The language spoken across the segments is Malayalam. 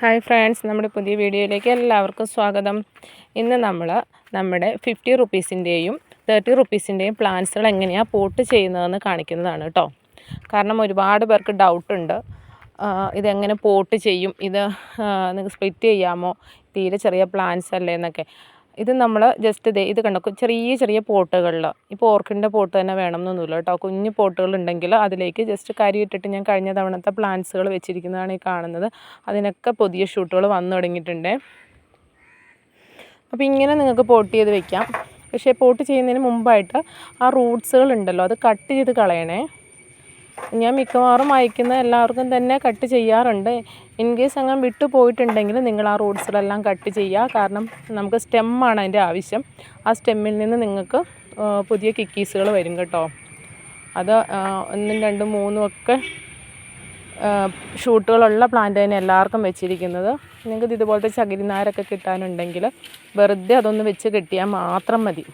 ഹായ് ഫ്രണ്ട്സ് നമ്മുടെ പുതിയ വീഡിയോയിലേക്ക് എല്ലാവർക്കും സ്വാഗതം. ഇന്ന് നമ്മൾ നമ്മുടെ ഫിഫ്റ്റി റുപ്പീസിന്റെയും തേർട്ടി റുപ്പീസിന്റെയും പ്ലാന്റ്സുകൾ എങ്ങനെയാണ് പോട്ട് ചെയ്യുന്നതെന്ന് കാണിക്കുന്നതാണ് കേട്ടോ കാരണം ഒരുപാട് പേർക്ക് ഡൗട്ടുണ്ട്. ഇതെങ്ങനെ പോട്ട് ചെയ്യും? ഇത് നിങ്ങൾക്ക് സ്പ്ലിറ്റ് ചെയ്യാമോ? തീരെ ചെറിയ പ്ലാന്റ്സ് അല്ലേ എന്നൊക്കെ. ഇത് നമ്മൾ ജസ്റ്റ് ഇത് ഇത് കണ്ടോ? ചെറിയ ചെറിയ പോട്ടുകളിൽ ഇപ്പോൾ ഓർക്കിഡിന്റെ പോട്ട് തന്നെ വേണമെന്നൊന്നുമില്ല കേട്ടോ. കുഞ്ഞ് പോട്ടുകൾ ഉണ്ടെങ്കിൽ അതിലേക്ക് ജസ്റ്റ് കരി ഇട്ടിട്ട് ഞാൻ കഴിഞ്ഞ തവണത്തെ പ്ലാന്റ്സുകൾ വെച്ചിരിക്കുന്നതാണ് ഈ കാണുന്നത്. അതിനൊക്കെ പുതിയ ഷൂട്ടുകൾ വന്നു തുടങ്ങിയിട്ടുണ്ട്. അപ്പോൾ ഇങ്ങനെ നിങ്ങൾക്ക് പോട്ട് ചെയ്ത് വെക്കാം. പക്ഷേ പോട്ട് ചെയ്യുന്നതിന് മുമ്പായിട്ട് ആ റൂട്ട്സുകൾ ഉണ്ടല്ലോ അത് കട്ട് ചെയ്ത് കളയണേ. ഞാൻ മിക്കവാറും അയക്കുന്ന എല്ലാവർക്കും തന്നെ കട്ട് ചെയ്യാറുണ്ട്. ഇൻ കേസ് അങ്ങനെ വിട്ടു പോയിട്ടുണ്ടെങ്കിൽ നിങ്ങൾ ആ റൂട്ട്സിലെല്ലാം കട്ട് ചെയ്യുക. കാരണം നമുക്ക് സ്റ്റെമ്മാണ് അതിന്റെ ആവശ്യം. ആ സ്റ്റെമ്മിൽ നിന്ന് നിങ്ങൾക്ക് പുതിയ കിക്കീസുകൾ വരും കേട്ടോ. അത് ഒന്നും രണ്ടും മൂന്നും ഒക്കെ ഷൂട്ടുകളുള്ള പ്ലാന്റ് തന്നെ എല്ലാവർക്കും വെച്ചിരിക്കുന്നത്. നിങ്ങൾക്ക് ഇതുപോലത്തെ ചകിരിനാരൊക്കെ കിട്ടാനുണ്ടെങ്കിൽ വെറുതെ അതൊന്ന് വെച്ച് കിട്ടിയാൽ മാത്രം മതി.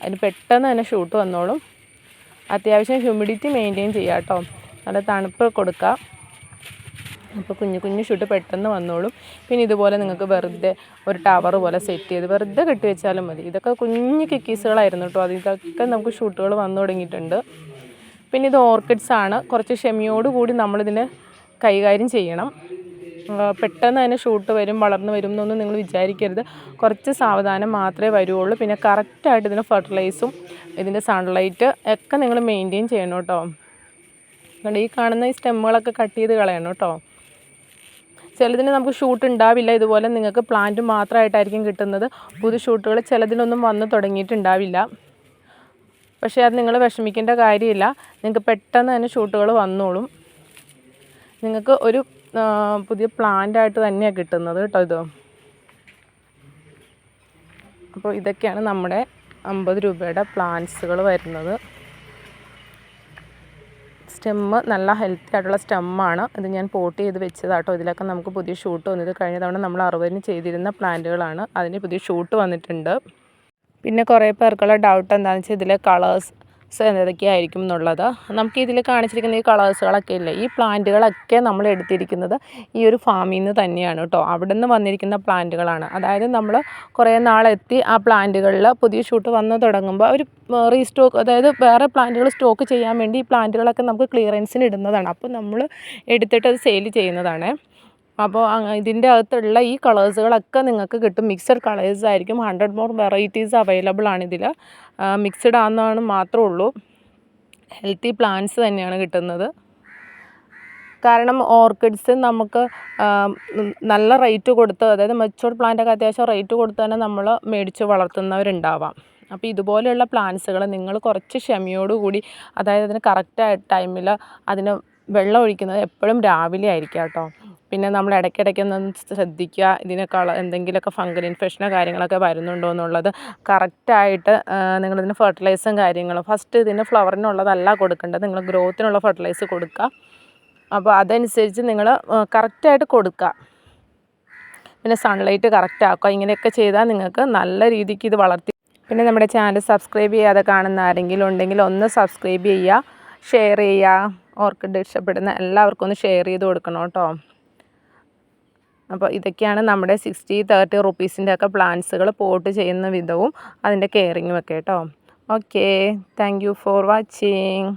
അതിന് പെട്ടെന്ന് തന്നെ ഷൂട്ട് വന്നോളും. അത്യാവശ്യം ഹ്യൂമിഡിറ്റി മെയിന്റെയിൻ ചെയ്യുക കേട്ടോ. നല്ല തണുപ്പ് കൊടുക്കുക അപ്പോൾ കുഞ്ഞു കുഞ്ഞു ഷൂട്ട് പെട്ടെന്ന് വന്നോളും. പിന്നെ ഇതുപോലെ നിങ്ങൾക്ക് വെറുതെ ഒരു ടവർ പോലെ സെറ്റ് ചെയ്ത് വെറുതെ കെട്ടി വെച്ചാലും മതി. ഇതൊക്കെ കുഞ്ഞു കിക്കീസുകളായിരുന്നു കേട്ടോ. അത് ഇതൊക്കെ നമുക്ക് ഷൂട്ടുകൾ വന്നു തുടങ്ങിയിട്ടുണ്ട്. പിന്നെ ഇത് ഓർക്കിഡ്സ് ആണ്. കുറച്ച് ക്ഷമയോടുകൂടി നമ്മളിതിനെ കൈകാര്യം ചെയ്യണം. പെട്ടെന്ന് തന്നെ ഷൂട്ട് വരും വളർന്നു വരും എന്നൊന്നും നിങ്ങൾ വിചാരിക്കരുത്. കുറച്ച് സാവധാനം മാത്രമേ വരുള്ളൂ പിന്നെ കറക്റ്റായിട്ട് ഇതിന് ഫെർട്ടിലൈസും ഇതിന്റെ സൺലൈറ്റ് ഒക്കെ നിങ്ങൾ മെയിന്റെയിൻ ചെയ്യണം കേട്ടോ. അതുകൊണ്ട് ഈ കാണുന്ന ഈ സ്റ്റെമ്മുകളൊക്കെ കട്ട് ചെയ്ത് കളയണം കേട്ടോ. ചിലതിന് നമുക്ക് ഷൂട്ട് ഉണ്ടാവില്ല. ഇതുപോലെ നിങ്ങൾക്ക് പ്ലാന്റ് മാത്രമായിട്ടായിരിക്കും കിട്ടുന്നത്. പുതു ഷൂട്ടുകൾ ചിലതിനൊന്നും വന്ന് തുടങ്ങിയിട്ടുണ്ടാവില്ല. പക്ഷേ അത് നിങ്ങൾ വിഷമിക്കേണ്ട കാര്യമില്ല. നിങ്ങൾക്ക് പെട്ടെന്ന് തന്നെ ഷൂട്ടുകൾ വന്നോളും. നിങ്ങൾക്ക് ഒരു പുതിയ പ്ലാന്റ് ആയിട്ട് തന്നെയാണ് കിട്ടുന്നത് കേട്ടോ ഇത്. അപ്പോൾ ഇതൊക്കെയാണ് നമ്മുടെ അമ്പത് രൂപയുടെ പ്ലാന്റ്സുകൾ വരുന്നത്. സ്റ്റെമ്മ് നല്ല ഹെൽത്തി ആയിട്ടുള്ള സ്റ്റെമ്മാണ് ഇത് ഞാൻ പോട്ട് ചെയ്ത് വെച്ചതാട്ടോ ഇതിലൊക്കെ നമുക്ക് പുതിയ ഷൂട്ട് വന്നത് കഴിഞ്ഞ തവണ നമ്മൾ അറുപതിന് ചെയ്തിരുന്ന പ്ലാന്റുകളാണ് അതിന് പുതിയ ഷൂട്ട് വന്നിട്ടുണ്ട്. പിന്നെ കുറേ പേർക്കുള്ള ഡൗട്ട് എന്താണെന്ന് വെച്ചാൽ ഇതിലെ കളേഴ്സ് ഏതൊക്കെയായിരിക്കും എന്നുള്ളത്. നമുക്ക് ഇതിൽ കാണിച്ചിരിക്കുന്ന ഈ കളേഴ്സുകളൊക്കെ ഇല്ലേ ഈ പ്ലാന്റുകളൊക്കെ നമ്മൾ എടുത്തിരിക്കുന്നത് ഈ ഒരു ഫാമിൽ നിന്ന് തന്നെയാണ് കേട്ടോ അവിടെ നിന്ന് വന്നിരിക്കുന്ന പ്ലാന്റുകളാണ് അതായത് നമ്മൾ കുറേ നാളെത്തി ആ പ്ലാന്റുകളിൽ പുതിയ ഷൂട്ട് വന്ന് തുടങ്ങുമ്പോൾ ഒരു റീസ്റ്റോക്ക് അതായത് വേറെ പ്ലാന്റുകൾ സ്റ്റോക്ക് ചെയ്യാൻ വേണ്ടി ഈ പ്ലാന്റുകളൊക്കെ നമുക്ക് ക്ലിയറൻസിന് ഇടുന്നതാണ്. അപ്പോൾ നമ്മൾ എടുത്തിട്ട് അത് സെയിൽ ചെയ്യുന്നതാണ്. അപ്പോൾ ഇതിന്റെ അകത്തുള്ള ഈ കളേഴ്സുകളൊക്കെ നിങ്ങൾക്ക് കിട്ടും. മിക്സഡ് കളേഴ്സ് ആയിരിക്കും. ഹൺഡ്രഡ് മോർ വെറൈറ്റീസ് അവൈലബിൾ ആണ് ഇതിൽ. മിക്സഡ് ആണെന്നാണ് മാത്രമേ ഉള്ളൂ. ഹെൽത്തി പ്ലാന്റ്സ് തന്നെയാണ് കിട്ടുന്നത്. കാരണം ഓർക്കിഡ്സ് നമുക്ക് നല്ല റേറ്റ് കൊടുത്ത് അതായത് മെച്ചൂർഡ് പ്ലാന്റൊക്കെ അത്യാവശ്യം റേറ്റ് കൊടുത്ത് തന്നെ നമ്മൾ മേടിച്ച് വളർത്തുന്നവരുണ്ടാവാം. അപ്പോൾ ഇതുപോലെയുള്ള പ്ലാന്റ്സുകൾ നിങ്ങൾ കുറച്ച് ക്ഷമയോടുകൂടി അതായത് അതിന് കറക്റ്റ് ടൈമിൽ അതിന് വെള്ളം ഒഴിക്കുന്നത് എപ്പോഴും രാവിലെ ആയിരിക്കാം കേട്ടോ. പിന്നെ നമ്മൾ ഇടയ്ക്കിടയ്ക്ക് ഒന്ന് ശ്രദ്ധിക്കുക ഇതിനേക്കാൾ എന്തെങ്കിലുമൊക്കെ ഫംഗൽ ഇൻഫെക്ഷനോ കാര്യങ്ങളൊക്കെ വരുന്നുണ്ടോ എന്നുള്ളത് കറക്റ്റായിട്ട് നിങ്ങളിതിന് ഫെർട്ടിലൈസും കാര്യങ്ങളും ഫസ്റ്റ് ഇതിന് ഫ്ലവറിനുള്ളതല്ല കൊടുക്കേണ്ടത് നിങ്ങൾ ഗ്രോത്തിനുള്ള ഫെർട്ടിലൈസ് കൊടുക്കുക. അപ്പോൾ അതനുസരിച്ച് നിങ്ങൾ കറക്റ്റായിട്ട് കൊടുക്കുക. പിന്നെ സൺലൈറ്റ് കറക്റ്റ് ആക്കുക ഇങ്ങനെയൊക്കെ ചെയ്താൽ നിങ്ങൾക്ക് നല്ല രീതിക്ക് ഇത് വളർത്തി പിന്നെ നമ്മുടെ ചാനൽ സബ്സ്ക്രൈബ് ചെയ്യാതെ കാണുന്ന ആരെങ്കിലും ഉണ്ടെങ്കിൽ ഒന്ന് സബ്സ്ക്രൈബ് ചെയ്യുക ഷെയർ ചെയ്യുക. ഓർക്കിഡ് ഇഷ്ടപ്പെടുന്ന എല്ലാവർക്കും ഒന്ന് ഷെയർ ചെയ്ത് കൊടുക്കണം കേട്ടോ. അപ്പോൾ ഇതൊക്കെയാണ് നമ്മുടെ സിക്സ്റ്റി തേർട്ടി റുപ്പീസിന്റെ ഒക്കെ പ്ലാൻസുകൾ പോട്ട് ചെയ്യുന്ന വിധവും അതിന്റെ കെയറിങ്ങും ഒക്കെ കേട്ടോ okay thank you for watching